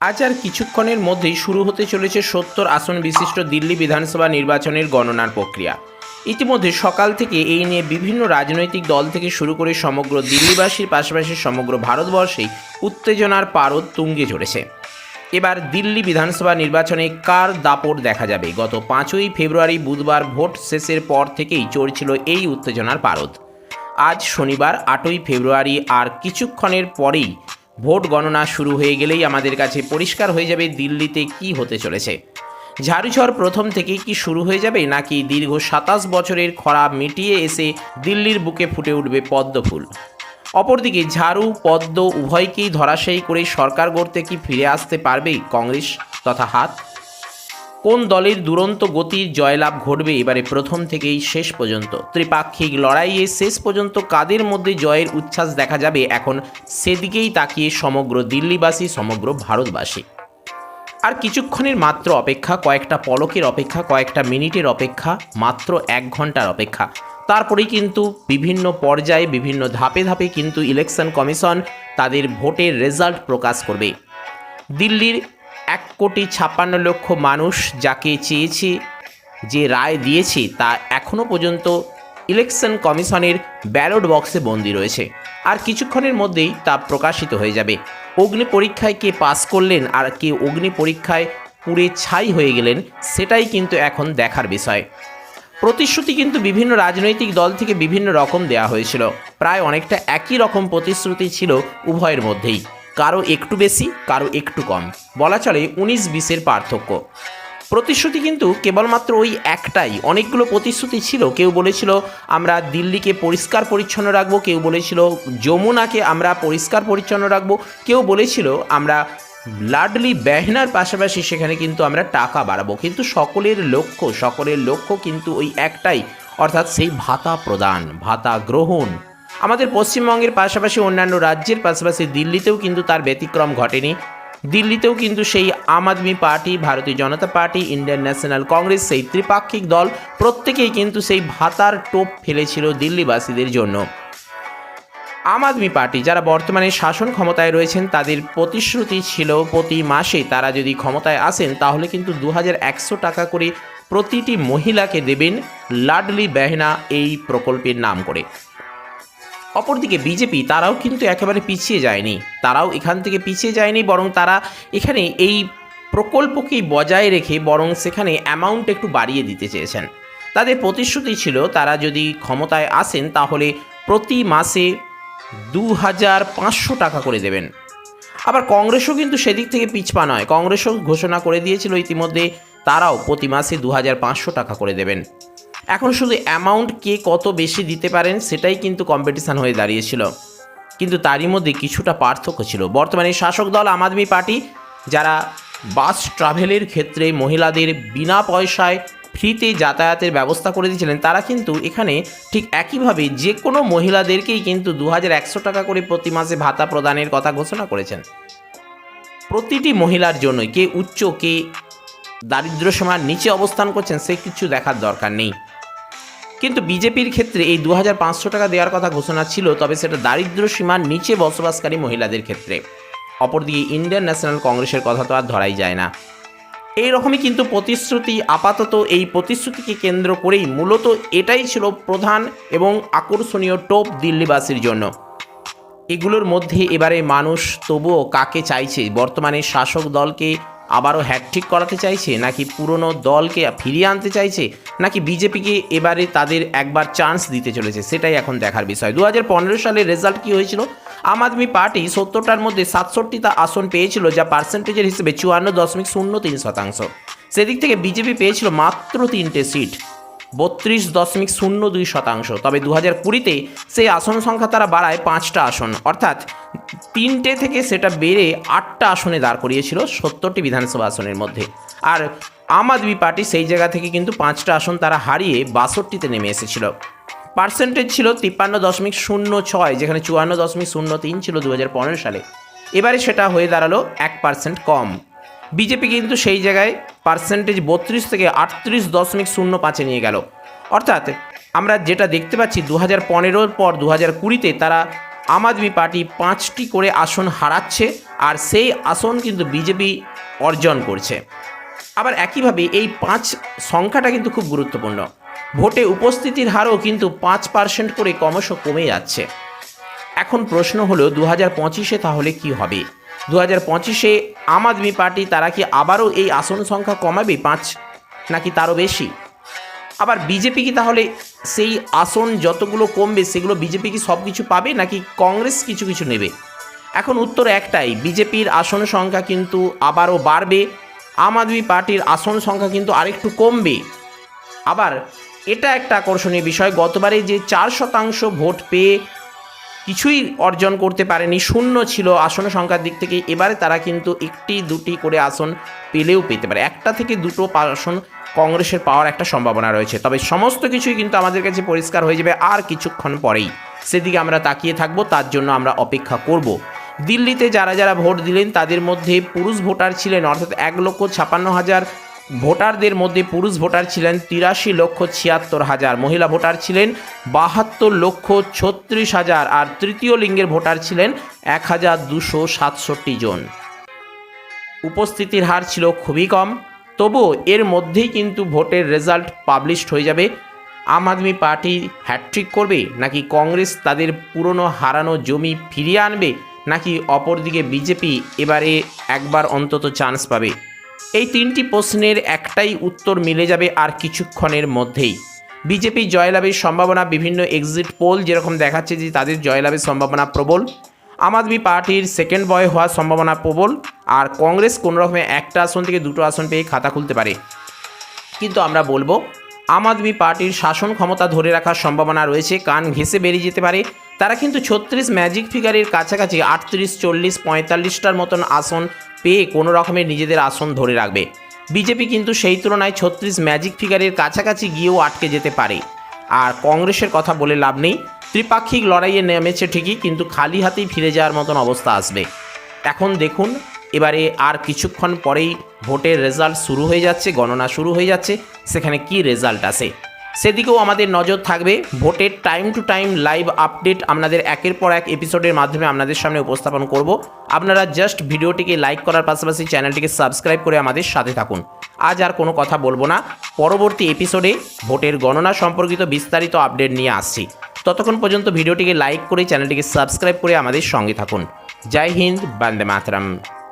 আজ আর কিছুক্ষণের মধ্যেই শুরু হতে চলেছে সত্তর আসন বিশিষ্ট দিল্লি বিধানসভা নির্বাচনের গণনার প্রক্রিয়া। ইতিমধ্যে সকাল থেকে এই নিয়ে বিভিন্ন রাজনৈতিক দল থেকে শুরু করে সমগ্র দিল্লিবাসীর পাশাপাশি সমগ্র ভারতবর্ষেই উত্তেজনার পারদ তুঙ্গে ঝরেছে এবার দিল্লি বিধানসভা নির্বাচনে কার দাপট দেখা যাবে? গত পাঁচই ফেব্রুয়ারি বুধবার ভোট শেষের পর থেকেই চড়ছিল এই উত্তেজনার পারদ। আজ শনিবার আটই ফেব্রুয়ারি আর কিছুক্ষণের পরেই ভোট গণনা শুরু হয়ে গেলেই আমাদের কাছে পরিষ্কার হয়ে যাবে দিল্লিতে কি হতে চলেছে। ঝাড়ুঝড় প্রথম থেকে কি শুরু হয়ে যাবে নাকি দীর্ঘ সাতাশ বছরের খরা মিটিয়ে এসে দিল্লির বুকে ফুটে উঠবে পদ্মফুল অপরদিকে ঝাড়ু, পদ্ম উভয়কেই ধরাশায়ী করে সরকার গড়তে কি ফিরে আসতে পারবে কংগ্রেস তথা হাত? কোন দলের দুরন্ত গতির জয়লাভ ঘটবে? এবারে প্রথম থেকেই শেষ পর্যন্ত। ত্রিপাক্ষিক লড়াইয়ে শেষ পর্যন্ত কাদের মধ্যে জয়ের উচ্ছ্বাস দেখা যাবে? এখন সেদিকেই তাকিয়ে সমগ্র দিল্লিবাসী, সমগ্র ভারতবাসী। আর কিছুক্ষণের মাত্র অপেক্ষা, কয়েকটা পলকের অপেক্ষা, কয়েকটা মিনিটের অপেক্ষা, মাত্র এক ঘণ্টার অপেক্ষা। তারপরেই কিন্তু বিভিন্ন পর্যায়ে, বিভিন্ন ধাপে ধাপে কিন্তু ইলেকশন কমিশন তাদের ভোটের রেজাল্ট প্রকাশ করবে। দিল্লির এক কোটি ছাপ্পান্ন লক্ষ মানুষ যাকে চেয়েছে যে রায় দিয়েছে তা এখনও পর্যন্ত ইলেকশন কমিশনের ব্যালট বক্সে বন্দি রয়েছে। আর কিছুক্ষণের মধ্যেই তা প্রকাশিত হয়ে যাবে। অগ্নি পরীক্ষায় কে পাস করলেন আর কে অগ্নি পরীক্ষায় পুড়ে ছাই হয়ে গেলেন, সেটাই কিন্তু এখন দেখার বিষয়। প্রতিশ্রুতি কিন্তু বিভিন্ন রাজনৈতিক দল থেকে বিভিন্ন রকম দেয়া হয়েছিল। প্রায় অনেকটা একই রকম প্রতিশ্রুতি ছিল উভয়ের মধ্যেই। কারও একটু বেশি, কারও একটু কম। বলা চলে উনিশ বিশের পার্থক্য। প্রতিশ্রুতি কিন্তু কেবলমাত্র ওই একটাই। অনেকগুলো প্রতিশ্রুতি ছিল। কেউ বলেছিল, আমরা দিল্লিকে পরিষ্কার পরিচ্ছন্ন রাখব। কেউ বলেছিল, যমুনাকে আমরা পরিষ্কার পরিচ্ছন্ন রাখব। কেউ বলেছিল, আমরা লাডলি বেহনার পাশাপাশি সেখানে কিন্তু আমরা টাকা বাড়াবো। কিন্তু সকলের লক্ষ্য সকলের লক্ষ্য কিন্তু ওই একটাই। অর্থাৎ সেই ভাতা প্রদান, ভাতা গ্রহণ। আমাদের পশ্চিমবঙ্গের পাশাপাশি অন্যান্য রাজ্যের পাশাপাশি দিল্লিতেও কিন্তু তার ব্যতিক্রম ঘটেনি। দিল্লিতেও কিন্তু সেই Aam Aadmi Party, Bharatiya Janata Party, Indian National Congress, সেই ত্রিপাক্ষিক দল প্রত্যেকেই কিন্তু সেই ভাতার টোপ ফেলেছিল দিল্লিবাসীদের জন্য। আম আদমি পার্টি যারা বর্তমানে শাসন ক্ষমতায় রয়েছেন, তাদের প্রতিশ্রুতি ছিল প্রতি মাসে তারা যদি ক্ষমতায় আসেন, তাহলে কিন্তু দু টাকা করে প্রতিটি মহিলাকে দেবেন লাডলি বেহনা এই প্রকল্পের নাম করে। অপরদিকে বিজেপি, তারাও কিন্তু একেবারে পিছিয়ে যায়নি। তারাও এখান থেকে পিছিয়ে যায়নি, বরং তারা এখানে এই প্রকল্পকেই বজায় রেখে বরং সেখানে অ্যামাউন্ট একটু বাড়িয়ে দিতে চেয়েছেন। তাদের প্রতিশ্রুতি ছিল, তারা যদি ক্ষমতায় আসেন তাহলে প্রতি মাসে দু হাজার পাঁচশো টাকা করে দেবেন। আবার কংগ্রেসও কিন্তু সেদিক থেকে পিছপা নয়। কংগ্রেসও ঘোষণা করে দিয়েছিল ইতিমধ্যে, তারাও প্রতি মাসে দু হাজার পাঁচশো টাকা করে দেবেন। এখন শুধু অ্যামাউন্ট কে কত বেশি দিতে পারেন সেটাই কিন্তু কম্পিটিশান হয়ে দাঁড়িয়েছিল। কিন্তু তারই মধ্যে কিছুটা পার্থক্য ছিল। বর্তমানে শাসক দল আম আদমি পার্টি, যারা বাস ট্রাভেলের ক্ষেত্রে মহিলাদের বিনা পয়সায় ফ্রিতে যাতায়াতের ব্যবস্থা করে দিয়েছিলেন, তারা কিন্তু এখানে ঠিক একইভাবে যে কোনো মহিলাদেরকেই কিন্তু দু হাজার একশো টাকা করে প্রতি মাসে ভাতা প্রদানের কথা ঘোষণা করেছেন। প্রতিটি মহিলার জন্য কে উচ্চ, কে দারিদ্র সীমার নিচে অবস্থান করছেন, সে কিছু দেখার দরকার নেই। কিন্তু বিজেপির ক্ষেত্রে এই দু হাজার পাঁচশো টাকা দেওয়ার কথা ঘোষণা ছিল, তবে সেটা দারিদ্র সীমার নিচে বসবাসকারী মহিলাদের ক্ষেত্রে। অপরদিকে ইন্ডিয়ান ন্যাশনাল কংগ্রেসের কথা তো আর ধরাই যায় না। এই রকমই কিন্তু প্রতিশ্রুতি আপাতত এই প্রতিশ্রুতিকে কেন্দ্র করেই মূলত এটাই ছিল প্রধান এবং আকর্ষণীয় টোপ দিল্লিবাসীর জন্য। এগুলোর মধ্যে এবারে মানুষ তবুও কাকে চাইছে? বর্তমানে শাসক দলকে আবারও হ্যাট্রিক করাতে চাইছে? নাকি পুরনো দলকে ফিরিয়ে আনতে চাইছে? নাকি বিজেপিকে এবারে তাদের একবার চান্স দিতে চলেছে? সেটাই এখন দেখার বিষয়। দু হাজার পনেরো সালের রেজাল্ট কী হয়েছিল? আম আদমি পার্টি সত্তরটার মধ্যে সাতষট্টিটা আসন পেয়েছিল, যা পার্সেন্টেজের হিসেবে চুয়ান্ন দশমিক শূন্য তিন শতাংশ। সেদিক থেকে বিজেপি পেয়েছিল মাত্র তিনটে সিট বত্রিশ দশমিক শূন্য দুই শতাংশ। তবে দু হাজার কুড়িতে সেই আসন সংখ্যা তারা বাড়ায় পাঁচটা আসন। অর্থাৎ তিনটে থেকে সেটা বেড়ে আটটা আসনে দাঁড় করিয়েছিল সত্তরটি বিধানসভা আসনের মধ্যে। আর আম আদমি পার্টি সেই জায়গা থেকে কিন্তু পাঁচটা আসন তারা হারিয়ে বাষট্টিতে নেমে এসেছিল। পার্সেন্টেজ ছিল তিপ্পান্ন দশমিক শূন্য ছয়, যেখানে চুয়ান্ন দশমিক শূন্য তিন ছিল দু হাজার পনেরো সালে। এবারে সেটা হয়ে দাঁড়াল এক পার্সেন্ট কম। বিজেপি কিন্তু সেই জায়গায় পার্সেন্টেজ বত্রিশ থেকে আটত্রিশ দশমিক শূন্য পাঁচে নিয়ে গেল। অর্থাৎ আমরা যেটা দেখতে পাচ্ছি দু হাজার পনেরোর পর দু হাজার কুড়িতে তারা আম আদমি পার্টি পাঁচটি করে আসন হারাচ্ছে আর সেই আসন কিন্তু বিজেপি অর্জন করছে। আবার একইভাবে এই পাঁচ সংখ্যাটা কিন্তু খুব গুরুত্বপূর্ণ। ভোটে উপস্থিতির হারও কিন্তু পাঁচ পার্সেন্ট করে ক্রমশ কমে যাচ্ছে। এখন প্রশ্ন হলো দু হাজার পঁচিশে তাহলে কি হবে? দু হাজার পঁচিশে আম আদমি পার্টি, তারা কি আবারও এই আসন সংখ্যা কমাবে? পাঁচ, নাকি তারও বেশি? আবার বিজেপি কি তাহলে সেই আসন যতগুলো কমবে, সেগুলো বিজেপি কি সব কিছু পাবে, নাকি কংগ্রেস কিছু কিছু নেবে? এখন উত্তর একটাই, বিজেপির আসন সংখ্যা কিন্তু আবারও বাড়বে, আম আদমি পার্টির আসন সংখ্যা কিন্তু আরেকটু কমবে। আবার এটা একটা আকর্ষণীয় বিষয়, গতবারে যে চার শতাংশ ভোট পেয়ে কিছুই অর্জন করতে পারেনি। শূন্য ছিল আসন সংখ্যার দিক থেকে। এবারে তারা কিন্তু একটি, দুটি করে আসন পেলেও পেতে পারে। একটা থেকে দুটো আসন কংগ্রেসের পাওয়ার একটা সম্ভাবনা রয়েছে। তবে সমস্ত কিছুই কিন্তু আমাদের কাছে পরিষ্কার হয়ে যাবে আর কিছুক্ষণ পরেই। সেদিকে আমরা তাকিয়ে থাকব, তার জন্য আমরা অপেক্ষা করব। দিল্লিতে যারা যারা ভোট দিলেন, তাদের মধ্যে পুরুষ ভোটার ছিলেন অর্থাৎ এক লক্ষ ছাপান্ন হাজার ভোটারদের মধ্যে পুরুষ ভোটার ছিলেন তিরাশি লক্ষ ছিয়াত্তর হাজার, মহিলা ভোটার ছিলেন বাহাত্তর লক্ষ ছত্রিশ হাজার আর তৃতীয় লিঙ্গের ভোটার ছিলেন এক হাজার দুশো সাতষট্টি জন। উপস্থিতির হার ছিল খুবই কম, তবুও এর মধ্যেই কিন্তু ভোটের রেজাল্ট পাবলিশড হয়ে যাবে। আম আদমি পার্টি হ্যাট্রিক করবে নাকি কংগ্রেস তাদের পুরনো হারানো জমি ফিরিয়ে আনবে নাকি অপরদিকে বিজেপি এবারে একবার অন্তত চান্স পাবে? এই তিনটি প্রশ্নের একটাই উত্তর মিলে যাবে আর কিছুক্ষণের মধ্যেই। বিজেপি জয়লাভের সম্ভাবনা, বিভিন্ন এক্সিট পোল যেরকম দেখাচ্ছে যে তাদের জয়লাভের সম্ভাবনা প্রবল। আম আদমি পার্টির সেকেন্ড বয় হওয়ার সম্ভাবনা প্রবল আর কংগ্রেস কোনো রকমে একটা আসন থেকে দুটো আসন পেয়ে খাতা খুলতে পারে। কিন্তু আমরা বলব, আম আদমি পার্টির শাসন ক্ষমতা ধরে রাখার সম্ভাবনা রয়েছে, কান ঘেঁষে বেরিয়ে যেতে পারে। তারা কিন্তু ছত্রিশ ম্যাজিক ফিগারের কাছাকাছি আটত্রিশ, চল্লিশ, পঁয়তাল্লিশটার মতন আসন পেয়ে কোনো রকমের নিজেদের আসন ধরে রাখবে। বিজেপি কিন্তু সেই তুলনায় ছত্রিশ ম্যাজিক ফিগারের কাছাকাছি গিয়েও আটকে যেতে পারে। আর কংগ্রেসের কথা বলে লাভ নেই। ত্রিপাক্ষিক লড়াইয়ে নেমেছে ঠিকই, কিন্তু খালি হাতেই ফিরে যাওয়ার মতন অবস্থা আসবে। এখন দেখুন, এবারে আর কিছুক্ষণ পরেই ভোটের রেজাল্ট শুরু হয়ে যাচ্ছে, গণনা শুরু হয়ে যাচ্ছে। সেখানে কি রেজাল্ট আসে? সেদিকেও আমাদের নজর থাকবে। ভোটের time to time live update আপনাদের একের পর এক এপিসোডের মাধ্যমে আপনাদের সামনে উপস্থাপন করব। আপনারা জাস্ট ভিডিওটিকে লাইক করার পাশাপাশি চ্যানেলটিকে সাবস্ক্রাইব করে আমাদের সাথে থাকুন। আজ আর কোনো কথা বলব না। পরবর্তী এপিসোডে ভোটের গণনা সম্পর্কিত বিস্তারিত আপডেট নিয়ে আসছি। ততক্ষণ পর্যন্ত ভিডিওটিকে লাইক করে চ্যানেলটিকে সাবস্ক্রাইব করে আমাদের সঙ্গে থাকুন। জয় হিন্দ, বন্দে মাতরম।